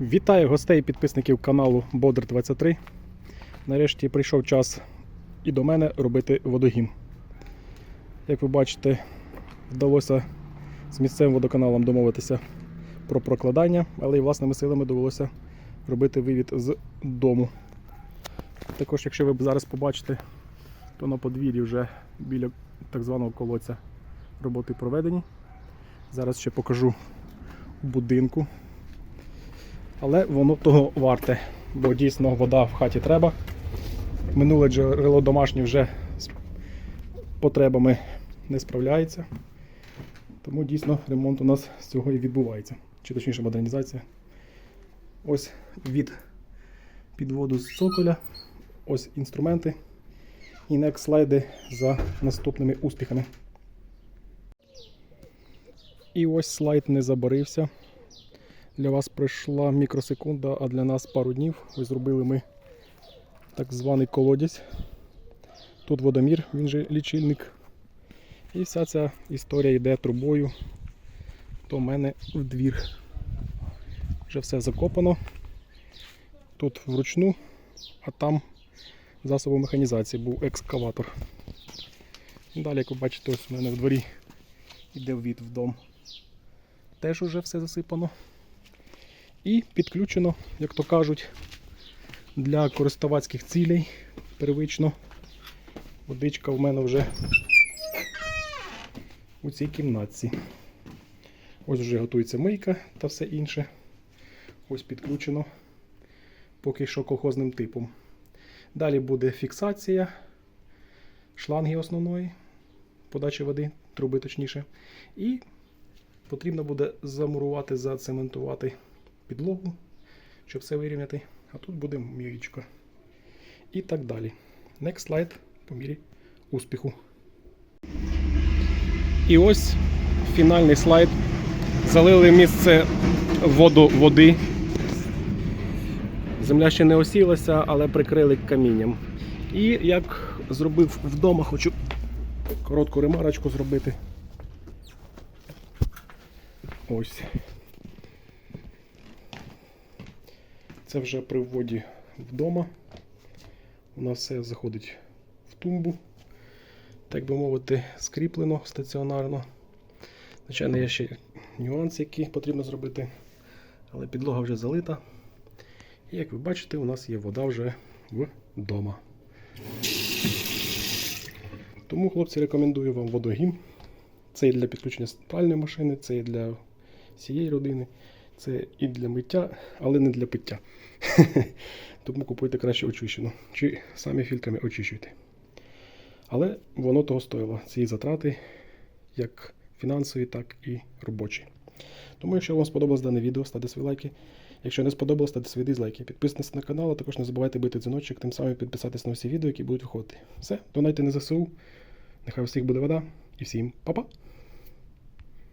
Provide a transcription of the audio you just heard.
Вітаю гостей і підписників каналу Бодр 23. Нарешті прийшов час і до мене робити водогін. Як ви бачите, вдалося з місцевим водоканалом домовитися про прокладання, але і власними силами довелося робити вивід з дому. Також, якщо ви зараз побачите, то на подвір'ї вже біля так званого колодця роботи проведені. Зараз ще покажу будинку. Але воно того варте, бо дійсно вода в хаті треба. Минуле джерело домашнє вже з потребами не справляється. Тому дійсно ремонт у нас з цього і відбувається. Чи точніше модернізація. Ось від підводу з цоколя, ось інструменти. І next слайди за наступними успіхами. І ось слайд не забарився. Для вас пройшла мікросекунда, а для нас пару днів. Ви зробили ми так званий колодязь. Тут водомір, він же лічильник. І вся ця історія йде трубою до мене в двір. Вже все закопано. Тут вручну, а там засобом механізації був екскаватор. Далі, як ви бачите, ось у мене в дворі йде ввід в дом. Теж уже все засипано. І підключено, як то кажуть, для користувацьких цілей первично. Водичка в мене вже у цій кімнатці. Ось вже готується мийка та все інше. Ось підключено поки що колхозним типом. Далі буде фіксація шланги основної подачі води, труби точніше. І потрібно буде замурувати, зацементувати підлогу, щоб все вирівняти. А тут буде міючка. І так далі. Next slide по мірі успіху. І ось фінальний слайд. Залили місце воду води. Земля ще не осілася, але прикрили камінням. І як зробив вдома, хочу коротку ремарочку зробити. Ось. Це вже при вводі вдома. У нас все заходить в тумбу. Так би мовити, скріплено стаціонарно. Звичайно, є ще нюанси, які потрібно зробити. Але підлога вже залита. І як ви бачите, у нас є вода вже вдома. Тому, хлопці, рекомендую вам водогін. Це і для підключення спальної машини, це і для всієї родини, це і для миття, але не для пиття. Тому купуйте краще очищену. Чи самі фільтрами очищуйте. Але воно того стоїло. Ці затрати, як фінансові, так і робочі. Тому, якщо вам сподобалось дане відео, ставте свої лайки. Якщо не сподобалось, ставте свої дизлайки. Підписуйтесь на канал, а також не забувайте бити дзвіночок, тим самим підписатись на всі відео, які будуть виходити. Все, донайте на ЗСУ. Нехай у всіх буде вода і всім па-па!